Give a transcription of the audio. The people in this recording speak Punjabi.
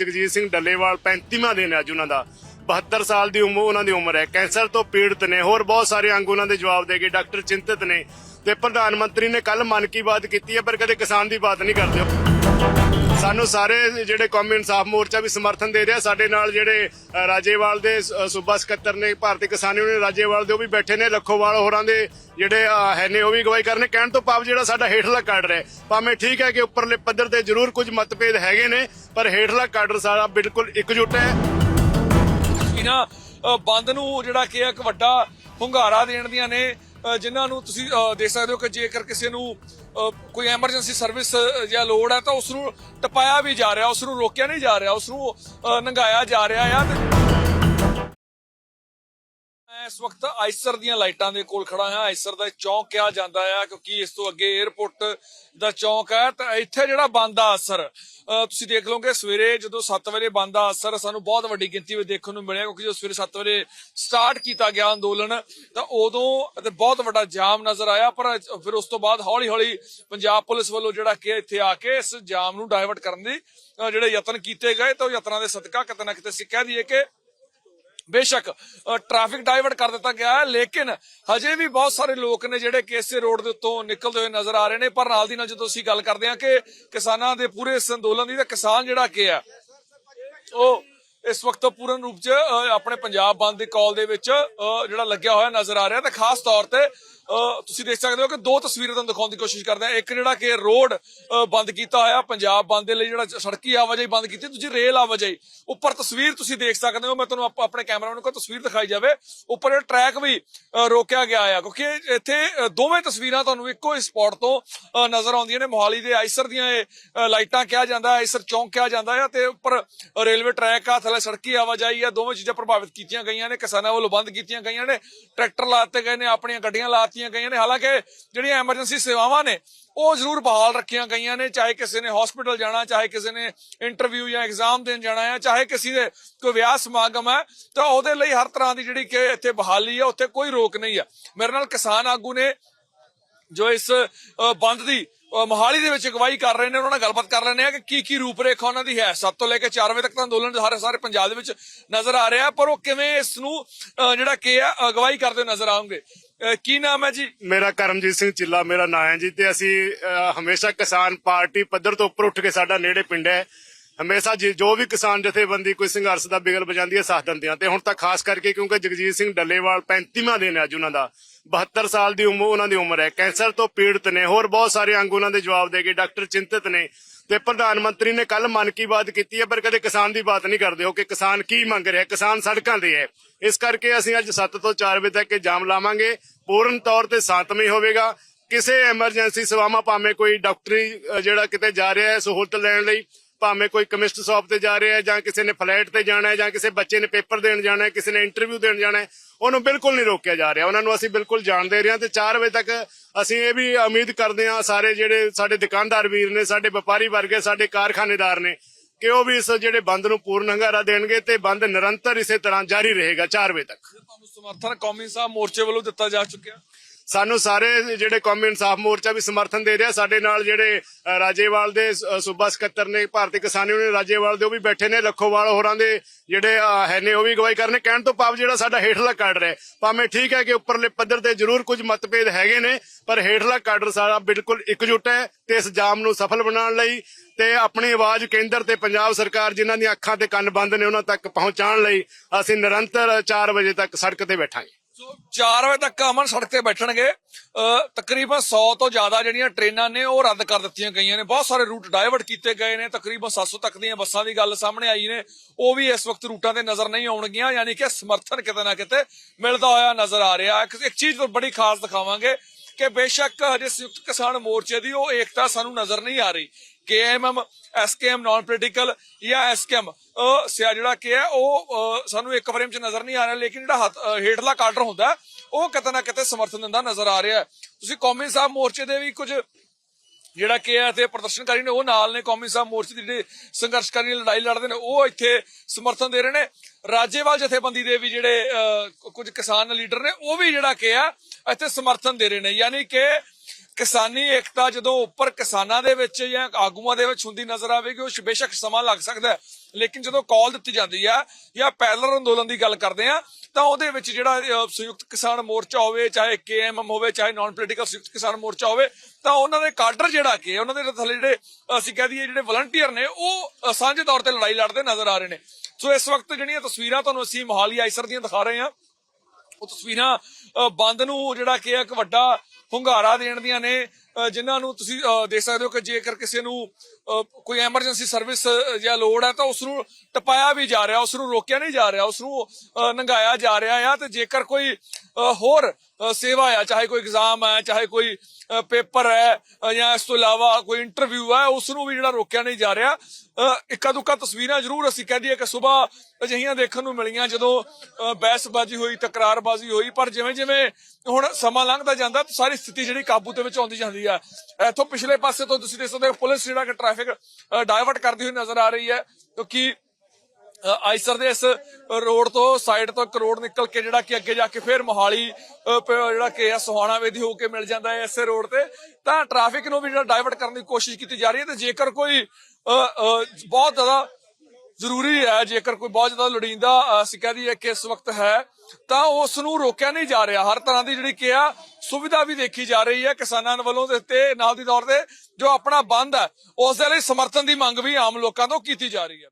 ਜਗਜੀਤ ਸਿੰਘ ਡੱਲੇਵਾਲ 35ਵਾਂ ਦਿਨ ਹੈ ਅੱਜ ਉਹਨਾਂ ਦਾ। 72 ਸਾਲ ਦੀ ਉਮਰ, ਉਹਨਾਂ ਦੀ ਉਮਰ ਹੈ। ਕੈਂਸਰ ਤੋਂ ਪੀੜਤ ਨੇ। ਹੋਰ ਬਹੁਤ ਸਾਰੇ ਅੰਗ ਉਹਨਾਂ ਦੇ ਜਵਾਬ ਦੇ ਕੇ ਡਾਕਟਰ ਚਿੰਤਤ ਨੇ ਤੇ ਪ੍ਰਧਾਨ ਮੰਤਰੀ ਨੇ ਕੱਲ ਮਨ ਕੀ ਬਾਤ ਕੀਤੀ ਹੈ, ਪਰ ਕਦੇ ਕਿਸਾਨ ਦੀ ਬਾਤ ਨਹੀਂ ਕਰਦੇ। ਸਾਨੂੰ ਸਾਰੇ ਜਿਹੜੇ ਕੌਮੀ ਇਨਸਾਫ ਮੋਰਚਾ ਵੀ ਸਮਰਥਨ ਦੇ ਰਿਹਾ। ਸਾਡੇ ਨਾਲ ਜਿਹੜੇ ਰਾਜੇਵਾਲ ਦੇ ਸੂਬਾ ਸਕੱਤਰ ਨੇ, ਭਾਰਤੀ ਕਿਸਾਨ ਯੂਨੀਅਨ ਰਾਜੇਵਾਲ ਦੇ ਉਹ ਵੀ ਬੈਠੇ ਨੇ। ਲੱਖੋਵਾਲ ਹੋਰਾਂ ਦੇ ਜਿਹੜੇ ਹੈ ਨੇ, ਉਹ ਵੀ ਗਵਾਹੀ ਕਰਨੇ। ਕਹਿਣ ਤੋਂ ਭਾਵ ਜਿਹੜਾ ਸਾਡਾ ਹੇਠਲਾ ਕਾਡਰ ਹੈ। ਭਾਵੇਂ ਠੀਕ ਹੈ ਕਿ ਉੱਪਰਲੇ ਪੱਧਰ ਤੇ ਜ਼ਰੂਰ ਕੁਝ ਮਤਭੇਦ ਹੈਗੇ ਨੇ, ਪਰ ਹੇਠਲਾ ਕਾਡਰ ਸਾਡਾ ਬਿਲਕੁਲ ਇਕਜੁੱਟ ਹੈ। ਇਹਨਾਂ ਬੰਦ ਨੂੰ ਜਿਹੜਾ ਕਿ ਇੱਕ ਵੱਡਾ ਹੁੰਗਾਰਾ ਦੇਣ ਦੀਆਂ ਨੇ। ਜਿਨ੍ਹਾਂ ਨੂੰ ਤੁਸੀਂ ਦੇਖ ਸਕਦੇ ਹੋ ਕਿ ਜੇਕਰ ਕਿਸੇ ਨੂੰ ਕੋਈ ਐਮਰਜੈਂਸੀ ਸਰਵਿਸ ਜਾਂ ਲੋੜ ਹੈ ਤਾਂ ਉਸ ਨੂੰ ਟਪਾਇਆ ਵੀ ਜਾ ਰਿਹਾ ਉਸ ਨੂੰ ਰੋਕਿਆ ਨਹੀਂ ਜਾ ਰਿਹਾ ਉਸ ਨੂੰ ਨੰਗਾਇਆ ਜਾ ਰਿਹਾ ਆ ਇਸ ਵਕਤ ਆਈਸਰ ਦੀਆਂ ਲਾਈਟਾਂ ਦੇ ਕੋਲ ਖੜਾ ਹਾਂ। ਆਈਸਰ ਦਾ ਚੌਂਕ ਕਿਹਾ ਜਾਂਦਾ ਹੈ ਕਿਉਂਕਿ ਇਸ ਤੋਂ ਅੱਗੇ 에어ਪੋਰਟ ਦਾ ਚੌਂਕ ਹੈ ਤਾਂ ਇੱਥੇ ਜਿਹੜਾ ਬੰਦ ਅਸਰ ਤੁਸੀਂ ਦੇਖ ਲਓਗੇ, ਸਵੇਰੇ ਜਦੋਂ 7 ਵਜੇ ਬੰਦ ਅਸਰ ਸਾਨੂੰ ਬਹੁਤ ਵੱਡੀ ਗਿਣਤੀ ਵਿੱਚ ਦੇਖਣ ਨੂੰ ਮਿਲਿਆ, ਕਿਉਂਕਿ ਜਦੋਂ ਸਵੇਰੇ 7 ਵਜੇ ਸਟਾਰਟ ਕੀਤਾ ਗਿਆ ਅੰਦੋਲਨ, ਤਾਂ ਉਦੋਂ ਤੇ ਬਹੁਤ ਵੱਡਾ ਜਾਮ ਨਜ਼ਰ ਆਇਆ। ਪਰ ਫਿਰ ਉਸ ਤੋਂ ਬਾਅਦ ਹੌਲੀ ਹੌਲੀ ਪੰਜਾਬ ਪੁਲਿਸ ਵੱਲੋਂ ਜਿਹੜਾ ਕਿ ਇੱਥੇ ਆ ਕੇ ਇਸ ਜਾਮ ਨੂੰ ਡਾਇਵਰਟ ਕਰਨ ਦੀ ਜਿਹੜੇ ਯਤਨ ਕੀਤੇ ਗਏ, ਤਾਂ ਉਹ ਯਤਨਾਂ ਦੇ ਸਦਕਾ ਕਿਤੇ ਨਾ ਕਿਤੇ ਅਸੀਂ ਕਹਿ ਦਈਏ ਕਿ ਬੇਸ਼ੱਕ ਟ੍ਰੈਫਿਕ ਡਾਈਵਰਟ ਕਰ ਦਿੱਤਾ ਗਿਆ ਹੈ, ਲੇਕਿਨ ਹਜੇ ਵੀ ਬਹੁਤ ਸਾਰੇ ਲੋਕ ਨੇ ਜਿਹੜੇ ਕਿ ਰੋਡ ਦੇ ਉੱਤੋਂ ਨਿਕਲਦੇ ਹੋਏ ਨਜ਼ਰ ਆ ਰਹੇ ਨੇ। ਪਰ ਨਾਲ ਦੀ ਨਾਲ ਜਦੋਂ ਅਸੀਂ ਗੱਲ ਕਰਦੇ ਹਾਂ ਕਿ ਕਿਸਾਨਾਂ ਦੇ ਪੂਰੇ ਇਸ ਅੰਦੋਲਨ ਦੀ, ਤਾਂ ਕਿਸਾਨ ਜਿਹੜਾ ਕਿ ਆ ਉਹ ਇਸ ਵਕਤ ਪੂਰਨ ਰੂਪ 'ਚ ਆਪਣੇ ਪੰਜਾਬ ਬੰਦ ਦੇ ਕਾਲ ਦੇ ਵਿੱਚ ਜਿਹੜਾ ਲੱਗਿਆ ਹੋਇਆ ਨਜ਼ਰ ਆ ਰਿਹਾ। ਤੇ ਖਾਸ ਤੌਰ ਤੇ ਤੁਸੀਂ ਦੇਖ ਸਕਦੇ ਹੋ ਕਿ ਦੋ ਤਸਵੀਰਾਂ ਤੁਹਾਨੂੰ ਦਿਖਾਉਣ ਦੀ ਕੋਸ਼ਿਸ਼ ਕਰਦੇ ਹਾਂ। ਇੱਕ ਜਿਹੜਾ ਕਿ ਰੋਡ ਬੰਦ ਕੀਤਾ ਹੋਇਆ, ਪੰਜਾਬ ਬੰਦ ਦੇ ਲਈ ਜਿਹੜਾ ਸੜਕੀ ਆਵਾਜਾਈ ਬੰਦ ਕੀਤੀ ਤੁਸੀਂ ਰੇਲ ਆਵਾਜਾਈ। ਉੱਪਰ ਤਸਵੀਰ ਤੁਸੀਂ ਦੇਖ ਸਕਦੇ ਹੋ, ਮੈਂ ਤੁਹਾਨੂੰ ਆਪਣੇ ਕੈਮਰਾਮੈਨ ਨੂੰ ਤਸਵੀਰ ਦਿਖਾਈ ਜਾਵੇ। ਉੱਪਰ ਇਹ ਟਰੈਕ ਵੀ ਰੋਕਿਆ ਗਿਆ ਆ ਕਿਉਂਕਿ ਇੱਥੇ ਦੋਵੇਂ ਤਸਵੀਰਾਂ ਤੁਹਾਨੂੰ ਇੱਕੋ ਹੀ ਸਪੌਟ ਤੋਂ ਨਜ਼ਰ ਆਉਂਦੀਆਂ ਨੇ। ਮੋਹਾਲੀ ਦੇ ਆਈਸਰ ਦੀਆਂ ਇਹ ਲਾਈਟਾਂ ਕਿਹਾ ਜਾਂਦਾ ਆਈਸਰ ਚੌਂਕ ਕਿਹਾ ਜਾਂਦਾ ਹੈ ਤੇ ਉੱਪਰ ਰੇਲਵੇ ਟਰੈਕ ਆ, ਥੱਲੇ ਸੜਕੀ ਆਵਾਜਾਈ ਆ, ਦੋਵੇਂ ਚੀਜ਼ਾਂ ਪ੍ਰਭਾਵਿਤ ਕੀਤੀਆਂ ਗਈਆਂ ਨੇ, ਕਿਸਾਨਾਂ ਵੱਲੋਂ ਬੰਦ ਕੀਤੀਆਂ ਗਈਆਂ ਨੇ, ਟਰੈਕਟਰ ਲਾਤੇ ਗਏ ਨੇ, ਆਪਣੀਆਂ ਗੱਡੀਆਂ ਲਾਤੀਆਂ ਗਈਆਂ ਨੇ। ਹਾਲਾਂਕਿ ਜਿਹੜੀਆਂ ਐਮਰਜੈਂਸੀ ਸੇਵਾਵਾਂ ਨੇ, ਉਹ ਜ਼ਰੂਰ ਬਹਾਲ ਰੱਖੀਆਂ ਗਈਆਂ ਨੇ। ਚਾਹੇ ਕਿਸੇ ਨੇ ਹਸਪੀਟਲ ਜਾਣਾ, ਚਾਹੇ ਕਿਸੇ ਨੇ ਇੰਟਰਵਿਊ ਜਾਂ ਐਗਜ਼ਾਮ ਦੇਣ ਜਾਣਾ ਹੈ, ਚਾਹੇ ਕਿਸੇ ਦੇ ਕੋਈ ਵਿਆਹ ਸਮਾਗਮ ਹੈ, ਤਾਂ ਉਹਦੇ ਲਈ ਹਰ ਤਰ੍ਹਾਂ ਦੀ ਜਿਹੜੀ ਕਿ ਇੱਥੇ ਬਹਾਲੀ ਹੈ, ਉੱਥੇ ਕੋਈ ਰੋਕ ਨਹੀਂ ਹੈ। ਮੇਰੇ ਨਾਲ ਕਿਸਾਨ ਆਗੂ ਨੇ ਜੋ ਇਸ ਬੰਦ ਦੀ ਮੋਹਾਲੀ ਦੇ ਵਿੱਚ ਅਗਵਾਈ ਕਰ ਰਹੇ ਨੇ, ਉਹਨਾਂ ਨਾਲ ਗੱਲਬਾਤ ਕਰ ਲੈਣੇ ਆ ਕਿ ਕੀ ਕੀ ਰੂਪਰੇਖਾ ਉਹਨਾਂ ਦੀ ਹੈ। 7 ਤੋਂ ਲੈ ਕੇ 4 ਵਜੇ ਤੱਕ ਤਾਂ ਅੰਦੋਲਨ ਸਾਰੇ ਸਾਰੇ ਪੰਜਾਬ ਦੇ ਵਿੱਚ ਨਜ਼ਰ ਆ ਰਿਹਾ ਪਰ ਉਹ ਕਿਵੇਂ ਇਸ ਨੂੰ ਜਿਹੜਾ ਕੀ ਹੈ, ਅਗਵਾਈ ਕਰਦੇ ਨਜ਼ਰ ਆਉਂਗੇ ਅ, ਕੀ ਨਾਮ ਹੈ ਜੀ? ਮੇਰਾ ਕਰਮਜੀਤ ਸਿੰਘ ਚਿੱਲਾ ਮੇਰਾ ਨਾਂ ਹੈ ਜੀ ਤੇ ਅਸੀਂ ਅ, ਹਮੇਸ਼ਾ ਕਿਸਾਨ ਪਾਰਟੀ ਪੱਧਰ ਤੋਂ ਉੱਪਰ ਉੱਠ ਕੇ ਸਾਡਾ ਨੇੜੇ ਪਿੰਡ ਹੈ। ਹਮੇਸ਼ਾ ਜੀ- ਜੋ ਵੀ ਕਿਸਾਨ ਜਥੇਬੰਦੀ ਕੋਈ ਸੰਘਰਸ਼ ਦਾ ਬਿਗਲ ਵਜਾਉਂਦੀ ਹੈ ਸਾਥ ਦਿੰਦੇ ਆ ਤੇ ਹੁਣ ਤਾਂ ਖਾਸ ਕਰਕੇ ਕਿਉਂਕਿ ਜਗਜੀਤ ਸਿੰਘ ਡੱਲੇਵਾਲ 35ਵਾਂ ਦਿਨ ਹੈ ਅੱਜ ਉਹਨਾਂ ਦਾ। 72 ਸਾਲ ਦੀ ਉਮਰ ਉਹਨਾਂ ਦੀ ਉਮਰ ਹੈ। ਕੈਂਸਰ ਤੋਂ ਪੀੜਤ ਨੇ ਹੋਰ ਬਹੁਤ ਸਾਰੇ ਅੰਗ ਉਹਨਾਂ ਦੇ ਜਵਾਬ ਦੇ ਕੇ ਡਾਕਟਰ ਚਿੰਤਤ ਨੇ ਤੇ ਪ੍ਰਧਾਨ ਮੰਤਰੀ ਨੇ ਕੱਲ ਮਨ ਕੀ ਬਾਤ ਕੀਤੀ ਹੈ, ਪਰ ਕਦੇ ਕਿਸਾਨ ਦੀ ਬਾਤ ਨਹੀਂ ਕਰਦੇ ਹੋ ਕਿ ਕਿਸਾਨ ਕੀ ਮੰਗ ਰਿਹਾ ਕਿਸਾਨ ਸੜਕਾਂ ਤੇ ਹੈ। ਇਸ ਕਰਕੇ ਅਸੀਂ ਅੱਜ 7 ਤੋਂ 4 ਵਜੇ ਤੱਕ ਇਹ ਜਾਮ ਲਾਵਾਂਗੇ। ਪੂਰਨ ਤੌਰ ਤੇ ਸ਼ਾਂਤਮਈ ਹੋਵੇਗਾ। ਕਿਸੇ ਐਮਰਜੈਂਸੀ ਸੇਵਾਵਾਂ ਭਾਵੇਂ ਕੋਈ ਡਾਕਟਰੀ ਜਿਹੜਾ ਕਿਤੇ ਜਾ ਰਿਹਾ ਹੈ, ਸਹੂਲਤ ਲੈਣ ਲਈ, ਭਾਵੇਂ ਕੋਈ ਕੈਮਿਸਟ ਸ਼ਾਪ ਤੇ ਜਾ ਰਿਹਾ ਹੈ ਜਾਂ ਕਿਸੇ ਨੇ ਫਲੈਟ ਤੇ ਜਾਣਾ ਹੈ ਜਾਂ ਕਿਸੇ ਬੱਚੇ ਨੇ ਪੇਪਰ ਦੇਣ ਜਾਣਾ ਹੈ, ਕਿਸੇ ਨੇ ਇੰਟਰਵਿਊ ਦੇਣ ਜਾਣਾ ਹੈ ਉਹਨੂੰ ਬਿਲਕੁਲ ਨਹੀਂ ਰੋਕਿਆ ਜਾ ਰਿਹਾ। ਉਹਨਾਂ ਨੂੰ ਅਸੀਂ ਬਿਲਕੁਲ ਜਾਣਦੇ ਰਹੇ ਹਾਂ ਤੇ 4 ਵਜੇ ਤੱਕ ਅਸੀਂ ਇਹ ਵੀ ਉਮੀਦ ਕਰਦੇ ਹਾਂ ਸਾਰੇ ਜਿਹੜੇ ਸਾਡੇ ਦੁਕਾਨਦਾਰ ਵੀਰ ਨੇ, ਸਾਡੇ ਵਪਾਰੀ ਵਰਗੇ, ਸਾਡੇ ਕਾਰਖਾਨੇਦਾਰ ਨੇ ਕਿ ਉਹ ਵੀ ਇਸ ਜਿਹੜੇ ਬੰਦ ਨੂੰ ਪੂਰਨ ਹੰਗਾਰਾ ਦੇਣਗੇ ਤੇ ਬੰਦ ਨਿਰੰਤਰ ਇਸੇ ਤਰ੍ਹਾਂ ਜਾਰੀ ਰਹੇਗਾ 4 ਵਜੇ ਤੱਕ। ਤੁਹਾਨੂੰ ਸਮਰਥਨ ਕੌਮੀ ਸਾਹਿਬ ਮੋਰਚੇ ਵੱਲੋਂ ਦਿੱਤਾ ਜਾ ਚੁੱਕਿਆ। ਸਾਨੂੰ ਸਾਰੇ ਜਿਹੜੇ ਕੌਮੀ ਇਨਸਾਫ ਮੋਰਚਾ ਵੀ ਸਮਰਥਨ ਦੇ ਰਿਹਾ। ਸਾਡੇ ਨਾਲ ਜਿਹੜੇ ਰਾਜੇਵਾਲ ਦੇ ਸੂਬਾ ਸਕੱਤਰ ਨੇ, ਭਾਰਤੀ ਕਿਸਾਨ ਯੂਨੀਅਨ ਰਾਜੇਵਾਲ ਦੇ ਉਹ ਵੀ ਬੈਠੇ ਨੇ, ਲੱਖੋਵਾਲ ਹੋਰਾਂ ਦੇ ਜਿਹੜੇ ਹੈ ਨੇ, ਉਹ ਵੀ ਗਵਾਹੀ ਕਰਨੇ ਕਹਿਣ ਤੋਂ ਭਾਵ ਜਿਹੜਾ ਸਾਡਾ ਹੇਠਲਾ ਕਾਡਰ ਹੈ। ਭਾਵੇਂ ਠੀਕ ਹੈ ਕਿ ਉੱਪਰਲੇ ਪੱਧਰ ਤੇ ਜ਼ਰੂਰ ਕੁਝ ਮਤਭੇਦ ਹੈਗੇ ਨੇ, ਪਰ ਹੇਠਲਾ ਕਾਡਰ ਸਾਡਾ ਬਿਲਕੁਲ ਇਕਜੁੱਟ ਹੈ ਤੇ ਇਸ ਜਾਮ ਨੂੰ ਸਫਲ ਬਣਾਉਣ ਲਈ ਤੇ ਆਪਣੀ ਆਵਾਜ਼ ਕੇਂਦਰ ਤੇ ਪੰਜਾਬ ਸਰਕਾਰ ਜਿਨ੍ਹਾਂ ਦੀਆਂ ਅੱਖਾਂ ਤੇ ਕੰਨ ਬੰਦ ਨੇ, ਉਹਨਾਂ ਤੱਕ ਪਹੁੰਚਾਉਣ ਲਈ ਅਸੀਂ ਨਿਰੰਤਰ 4 ਵਜੇ ਤੱਕ ਸੜਕ ਤੇ ਬੈਠਾਂਗੇ। ਸੋ 4 ਵਜੇ ਤੱਕ ਅਮਨ ਸੜਕ ਤੇ ਬੈਠਣਗੇ। ਅ, ਤਕਰੀਬਨ 100 ਤੋਂ ਜ਼ਿਆਦਾ ਜਿਹੜੀਆਂ ਟ੍ਰੇਨਾਂ ਨੇ ਉਹ ਰੱਦ ਕਰ ਦਿੱਤੀਆਂ ਗਈਆਂ ਨੇ। ਬਹੁਤ ਸਾਰੇ ਰੂਟ ਡਾਇਵਰਟ ਕੀਤੇ ਗਏ ਨੇ। ਤਕਰੀਬਨ 700 ਤੱਕ ਦੀਆਂ ਬੱਸਾਂ ਦੀ ਗੱਲ ਸਾਹਮਣੇ ਆਈ ਨੇ। ਉਹ ਵੀ ਇਸ ਵਕਤ ਰੂਟਾਂ ਤੇ ਨਜ਼ਰ ਨਹੀਂ ਆਉਣਗੀਆਂ ਯਾਨੀ ਕਿ ਸਮਰਥਨ ਕਿਤੇ ਨਾ ਕਿਤੇ ਮਿਲਦਾ ਹੋਇਆ ਨਜ਼ਰ ਆ ਰਿਹਾ। ਇੱਕ ਚੀਜ਼ ਬੜੀ ਖਾਸ ਦਿਖਾਵਾਂਗੇ। ਕਿ ਬੇਸ਼ੱਕ ਹਜੇ ਸੰਯੁਕਤ ਕਿਸਾਨ ਮੋਰਚੇ ਦੀ ਉਹ ਏਕਤਾ ਸਾਨੂੰ ਨਜ਼ਰ ਨਹੀਂ ਆ ਰਹੀ। ਕੇਐਮਐਮ ਐਸਕੇਐਮ ਨਾਨ ਪੋਲੀਟੀਕਲ ਜਾਂ ਐਸਕੇਐਮ ਸਿਆ ਜਿਹੜਾ ਕਿ ਹੈ, ਉਹ ਸਾਨੂੰ ਇੱਕ ਫਰੇਮ 'ਚ ਨਜ਼ਰ ਨਹੀਂ ਆ ਰਿਹਾ, ਲੇਕਿਨ ਜਿਹੜਾ ਹੇਠਲਾ ਕਾਡਰ ਹੁੰਦਾ, ਉਹ ਕਿਤੇ ਨਾ ਕਿਤੇ ਸਮਰਥਨ ਦਿੰਦਾ ਨਜ਼ਰ ਆ ਰਿਹਾ ਤੁਸੀਂ ਕੌਮੀ ਸਾਹਿਬ ਮੋਰਚੇ ਦੇ ਵੀ ਕੁਝ ਜਿਹੜਾ ਕਿ ਹੈ ਤੇ ਪ੍ਰਦਰਸ਼ਨਕਾਰੀ ਨੇ ਉਹ ਨਾਲ ਨੇ ਕੌਮੀ ਸਾਹਿਬ ਮੋਰਚੇ ਦੀ ਜਿਹੜੇ ਸੰਘਰਸ਼ਕਾਰੀ ਲੜਾਈ ਲੜਦੇ ਨੇ ਉਹ ਇੱਥੇ ਸਮਰਥਨ ਦੇ ਰਹੇ ਨੇ। ਰਾਜੇਵਾਲ ਜਥੇਬੰਦੀ ਦੇ ਵੀ ਜਿਹੜੇ ਅ, ਕੁਝ ਕਿਸਾਨ ਲੀਡਰ ਨੇ ਉਹ ਵੀ ਜਿਹੜਾ ਕਿ ਆ ਇੱਥੇ ਸਮਰਥਨ ਦੇ ਰਹੇ ਨੇ। ਯਾਨੀ ਕਿ ਕਿਸਾਨੀ ਏਕਤਾ ਜਦੋਂ ਉੱਪਰ ਕਿਸਾਨਾਂ ਦੇ ਵਿੱਚ ਜਾਂ ਆਗੂਆਂ ਦੇ ਵਿੱਚ ਹੁੰਦੀ ਨਜ਼ਰ ਆਵੇਗੀ ਉਹ ਬੇਸ਼ੱਕ ਸਮਾਂ ਲੱਗ ਸਕਦਾ ਹੈ। ਲੇਕਿਨ ਜਦੋਂ ਕਾਲ ਦਿੱਤੀ ਜਾਂਦੀ ਆ ਜਾਂ ਪੈਦਲ ਅੰਦੋਲਨ ਦੀ ਗੱਲ ਕਰਦੇ ਆ, ਤਾਂ ਉਹਦੇ ਵਿੱਚ ਜਿਹੜਾ ਸੰਯੁਕਤ ਕਿਸਾਨ ਮੋਰਚਾ ਹੋਵੇ, ਚਾਹੇ ਕੇਐਮਐਮ ਹੋਵੇ, ਚਾਹੇ ਨਾਨ ਪੋਲੀਟੀਕਲ ਸੰਯੁਕਤ ਕਿਸਾਨ ਮੋਰਚਾ ਹੋਵੇ, ਤਾਂ ਉਹਨਾਂ ਦੇ ਕਾਡਰ ਜਿਹੜਾ ਕਿ ਉਹਨਾਂ ਦੇ ਥੱਲੇ ਜਿਹੜੇ ਅਸੀਂ ਕਹਿ ਦਈਏ ਜਿਹੜੇ ਵਲੰਟੀਅਰ ਨੇ, ਉਹ ਸਾਂਝੇ ਤੌਰ ਤੇ ਲੜਾਈ ਲੜਦੇ ਨਜ਼ਰ ਆ ਰਹੇ ਨੇ। ਸੋ ਇਸ ਵਕਤ ਜਿਹੜੀਆਂ ਤਸਵੀਰਾਂ ਤੁਹਾਨੂੰ ਅਸੀਂ ਮੋਹਾਲੀ ਆਈਸਰ ਦੀਆਂ ਦਿਖਾ ਰਹੇ ਹਾਂ ਉਹ ਤਸਵੀਰਾਂ ਬੰਦ ਨੂੰ ਜਿਹੜਾ ਕਿ ਇੱਕ ਵੱਡਾ ਹੁੰਗਾਰਾ ਦੇਣ ਦੀਆਂ ਨੇ। ਜਿਨ੍ਹਾਂ ਨੂੰ ਤੁਸੀਂ ਦੇਖ ਸਕਦੇ ਹੋ ਕਿ ਜੇਕਰ ਕਿਸੇ ਨੂੰ ਕੋਈ ਐਮਰਜੈਂਸੀ ਸਰਵਿਸ ਜਾਂ ਲੋੜ ਹੈ ਤਾਂ ਉਸ ਨੂੰ ਟਪਾਇਆ ਵੀ ਜਾ ਰਿਹਾ ਉਸ ਨੂੰ ਰੋਕਿਆ ਨਹੀਂ ਜਾ ਰਿਹਾ ਉਸ ਨੂੰ ਨੰਗਾਇਆ ਜਾ ਰਿਹਾ ਆ ਤੇ ਜੇਕਰ ਕੋਈ ਹੋਰ ਸੇਵਾ ਆ ਚਾਹੇ ਕੋਈ ਐਗਜ਼ਾਮ ਹੈ ਚਾਹੇ ਕੋਈ ਪੇਪਰ ਹੈ ਜਾਂ ਇਸ ਤੋਂ ਇਲਾਵਾ ਕੋਈ ਇੰਟਰਵਿਊ ਹੈ ਉਸ ਨੂੰ ਵੀ ਜਿਹੜਾ ਰੋਕਿਆ ਨਹੀਂ ਜਾ ਰਿਹਾ ਅ, ਇੱਕਾ ਦੁੱਕਾ ਤਸਵੀਰਾਂ ਜ਼ਰੂਰ ਅਸੀਂ ਕਹਿ ਦਈਏ ਕਿ ਸਵੇਰ ਅਜਿਹੀਆਂ ਦੇਖਣ ਨੂੰ ਮਿਲੀਆਂ ਜਦੋਂ ਬਹਿਸਬਾਜ਼ੀ ਹੋਈ ਤਕਰਾਰਬਾਜ਼ੀ ਹੋਈ ਪਰ ਜਿਵੇਂ ਜਿਵੇਂ ਹੁਣ ਸਮਾਂ ਲੰਘਦਾ ਜਾਂਦਾ ਸਾਰੀ ਸਥਿਤੀ ਜਿਹੜੀ ਕਾਬੂ ਦੇ ਵਿੱਚ ਆਉਂਦੀ ਜਾਂਦੀ ਹੈ। ਇੱਥੋਂ ਪਿਛਲੇ ਪਾਸੇ ਤੋਂ ਤੁਸੀਂ ਦੇਖ ਸਕਦੇ ਹੋ ਪੁਲਿਸ ਜਿਹੜਾ ਕਿ ਟ੍ਰੈਫਿਕ ਡਾਇਵਰਟ ਕਰਦੀ ਹੋਈ ਨਜ਼ਰ ਆ ਰਹੀ ਹੈ। ਕਿਉਂਕਿ ਆਈਸਰ ਦੇ ਇਸ ਰੋਡ ਤੋਂ ਸਾਈਡ ਤੋਂ ਇੱਕ ਰੋਡ ਨਿਕਲ ਕੇ ਜਿਹੜਾ ਕਿ ਅੱਗੇ ਜਾ ਕੇ ਫਿਰ ਮੋਹਾਲੀ ਜਿਹੜਾ ਕਿ ਆ ਸੁਹਾਣਾ ਵੇਦੀ ਹੋ ਕੇ ਮਿਲ ਜਾਂਦਾ ਹੈ ਇਸੇ ਰੋਡ ਤੇ। ਤਾਂ ਟ੍ਰੈਫਿਕ ਨੂੰ ਵੀ ਜਿਹੜਾ ਡਾਇਵਰਟ ਕਰਨ ਦੀ ਕੋਸ਼ਿਸ਼ ਕੀਤੀ ਜਾ ਰਹੀ ਹੈ ਤੇ ਜੇਕਰ ਕੋਈ ਅ, ਬਹੁਤ ਜ਼ਿਆਦਾ ਜ਼ਰੂਰੀ ਹੈ ਜੇਕਰ ਕੋਈ ਬਹੁਤ ਜ਼ਿਆਦਾ ਲੋੜੀਂਦਾ ਅ, ਅਸੀਂ ਕਹਿ ਦਈਏ ਕਿ ਇਸ ਵਕਤ ਹੈ ਤਾਂ ਉਸ ਨੂੰ ਰੋਕਿਆ ਨਹੀਂ ਜਾ ਰਿਹਾ। ਹਰ ਤਰ੍ਹਾਂ ਦੀ ਜਿਹੜੀ ਕਿ ਆ ਸੁਵਿਧਾ ਵੀ ਦੇਖੀ ਜਾ ਰਹੀ ਹੈ ਕਿਸਾਨਾਂ ਵੱਲੋਂ ਤੇ ਨਾਲ ਦੀ ਤੌਰ ਤੇ ਜੋ ਆਪਣਾ ਬੰਦ ਹੈ ਉਸ ਦੇ ਲਈ ਸਮਰਥਨ ਦੀ ਮੰਗ ਵੀ ਆਮ ਲੋਕਾਂ ਤੋਂ ਕੀਤੀ ਜਾ ਰਹੀ ਹੈ।